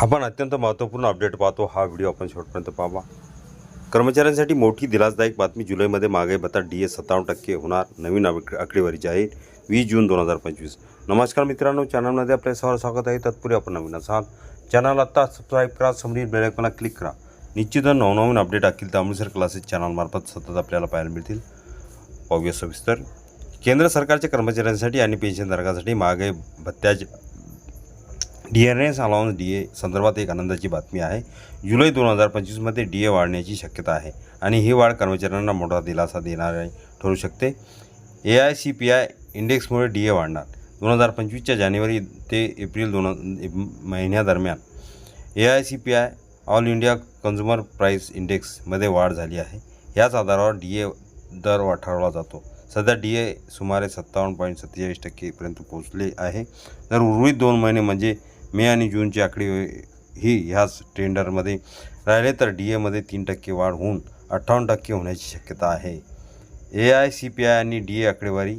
आपण अत्यंत महत्त्वपूर्ण अपडेट पाहतो. हा व्हिडिओ आपण शेवटपर्यंत पाहावा. कर्मचाऱ्यांसाठी मोठी दिलासदायक बातमी जुलैमध्ये महागाई भत्ता डी ए सत्तावन्न टक्के होणार. नवीन आकडेवारी जाहीर. वीस जून दोन हजार पंचवीस. नमस्कार मित्रांनो चॅनलमध्ये आपल्या सर्व स्वागत आहे. तत्पूर्वी आपण नवीन असाल. चॅनल आत्ता सबस्क्राईब करा समोरील बेलायकॉनला क्लिक करा. निश्चित नवनवीन अपडेट अखिल तांबुळसर क्लासेस चॅनलमार्फत सतत आपल्याला पाहायला मिळतील. पाहूया सविस्तर. केंद्र सरकारच्या कर्मचाऱ्यांसाठी आणि पेन्शनधारकांसाठी महागाई भत्त्याच्या D N S allowance D A संदर्भात एक आनंदाची बातमी आहे. जुलै दोन हजार पंचवीसमध्ये डी ए वाढण्याची शक्यता आहे आणि ही वाढ कर्मचाऱ्यांना मोठा दिलासा देणारे ठरू शकते. A I C P I इंडेक्समुळे D A वाढणार. दोन हजार पंचवीसच्या जानेवारी ते एप्रिल दोन महिन्यादरम्यान A I C P I all India consumer price इंडेक्समध्ये वाढ झाली आहे. याच आधारावर डी ए दर वा- ठरवला जातो. सध्या डी ए सुमारे सत्तावन्न पॉईंट सत्तेचाळीस टक्केपर्यंत पोहोचले आहे. तर उर्वरित दोन महिने म्हणजे मे आणि जूनची आकडी ही ह्याच टेंडरमध्ये राहिले तर डी एमध्ये तीन टक्के वाढ होऊन अठ्ठावन्न टक्के होण्याची शक्यता आहे. A I C P I आणि डी ए आकडेवारी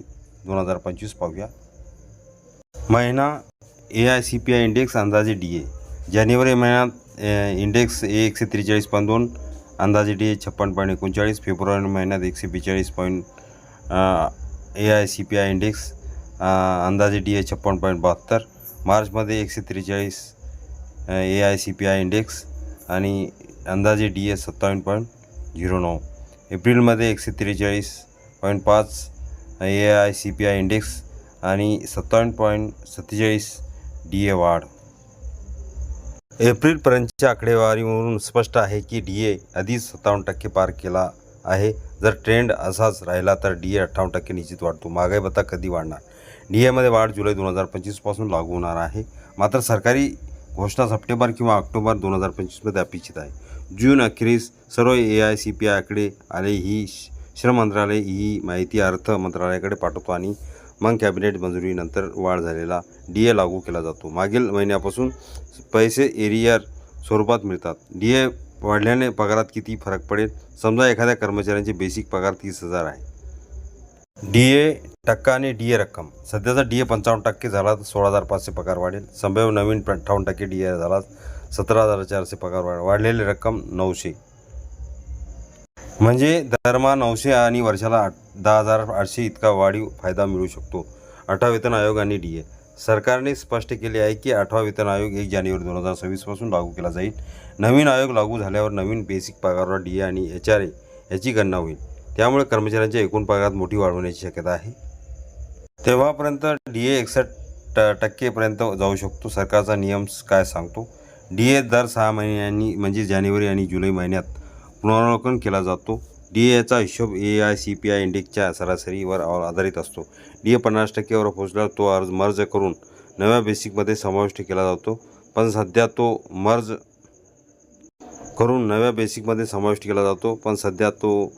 दोन हजार पंचवीस पाहूया. महिना A I C P I index अंदाजे डी ए. जानेवारी महिन्यात इंडेक्स ए एकशे त्रेचाळीस पॉईंट दोन अंदाजे डी ए छप्पन पॉईंट एकोणचाळीस फेब्रुवारी महिन्यात एकशे बेचाळीस point A I C P I index अंदाजे डी ए छप्पन पॉईंट बहात्तर मार्चमध्ये एकशे त्रेचाळीस A I C P I index आणि अंदाजे डी ए सत्तावन्न पॉईंट झिरो नऊ. एप्रिलमध्ये एकशे त्रेचाळीस पॉईंट पाच A I C P I index आणि सत्तावन्न पॉईंट सत्तेचाळीस डी ए वाढ. एप्रिलपर्यंतच्या आकडेवारीवरून स्पष्ट आहे की डी ए आधीच सत्तावन्न टक्के पार केला आहे. जर ट्रेंड असाच राहिला तर डी ए अठ्ठावन्न टक्के निश्चित वाढतो. महागाई भत्ता कधी वाढणार? डी एमध्ये वाढ जुलै दोन हजार पंचवीसपासून लागू होणार आहे. मात्र सरकारी घोषणा सप्टेंबर किंवा ऑक्टोबर दोन हजार पंचवीसमध्ये अपेक्षित आहे. जून अखेरीस सर्व ए आय सी पी आयकडे आले ही श- श्रम मंत्रालय ही माहिती अर्थ मंत्रालयाकडे पाठवतो आणि मग कॅबिनेट मंजुरीनंतर वाढ झालेला डी ए लागू केला जातो. मागील महिन्यापासून पैसे एरियर स्वरूपात मिळतात. डी ए वाढल्याने पगारात किती फरक पडेल? समजा एखाद्या कर्मचाऱ्यांचे बेसिक पगार तीस हजार आहे. डी ए टक्का आणि डी ए रक्कम. सध्याचा डी ए पंचावन्न टक्के झाला तर सोळा हजार पाचशे पगार वाढेल. संभाव्य नवीन अठ्ठावन्न टक्के डी ए झाला सतरा हजार चारशे पगार वाढ वाढलेली रक्कम नऊशे. म्हणजे दरमहा नऊशे आणि वर्षाला आठ दहा हजार आठशे इतका वाढीव फायदा मिळू शकतो. आठवा वेतन आयोग आणि डी ए सरकारने स्पष्ट केले आहे की आठवा वेतन आयोग एक जानेवारी दोन हजार सव्वीसपासून लागू केला जाईल. नवीन आयोग लागू झाल्यावर नवीन बेसिक पगारवर डी ए आणि एच आर ए याची गणना होईल. त्यामुळे कर्मचाऱ्यांच्या एकूण पगारात मोठी वाढ होण्याची शक्यता आहे. तेव्हापर्यंत डी ए एकसष्ट टक्केपर्यंत जाऊ शकतो. सरकारचा नियम काय सांगतो? डी ए दर सहा महिन्यांनी म्हणजे जानेवारी आणि जुलै महिन्यात पुनरावलोकन केला जातो. डी एचा हिशोब A I C P I इंडेक्सच्या सरासरीवर आधारित असतो. डी ए पन्नास टक्केवर पोहोचल्यावर तो अर्ज मर्ज करून नव्या बेसिकमध्ये समाविष्ट केला जातो. पण सध्या तो मर्ज करून नव्या बेसिकमध्ये समाविष्ट केला जातो. पण सध्या तो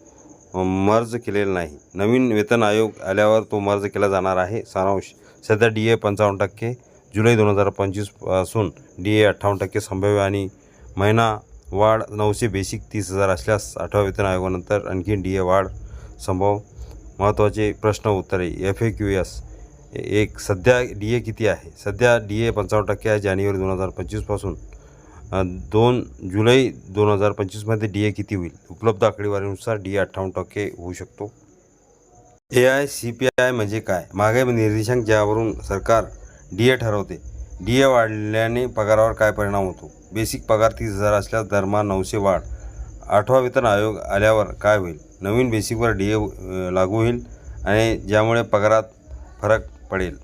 मर्ज केलेला नाही. नवीन वेतन आयोग आल्यावर तो मर्ज केला जाणार आहे. सारांश सध्या डी ए पंचावन्न टक्के जुलै दोन हजार पंचवीसपासून डी ए अठ्ठावन्न टक्के संभाव्य आणि महिना वाढ नऊशे बेसिक तीस हजार असल्यास आठव्या वेतन आयोगानंतर आणखी डी ए वाढ संभव. महत्त्वाचे प्रश्न उत्तरे एफ ए क्यू एस एक सध्या डी ए किती आहे? सध्या डी ए पंचावन्न टक्के आहे जानेवारी दोन हजार पंचवीसपासून दोन जुलै दोन हजार पंचवीसमध्ये डी ए किती होईल? उपलब्ध आकडेवारीनुसार डी ए अठ्ठावन्न टक्के होऊ शकतो. A I C P I म्हणजे काय? महागाई निर्देशांक ज्यावरून सरकार डी ए ठरवते डी ए वाढल्याने पगारावर काय परिणाम होतो? बेसिक पगार तीस हजार असल्यास दरमहा नऊशे वाढ. आठवा वेतन आयोग आल्यावर काय होईल? नवीन बेसिकवर डी ए लागू होईल आणि ज्यामुळे पगारात फरक पडेल.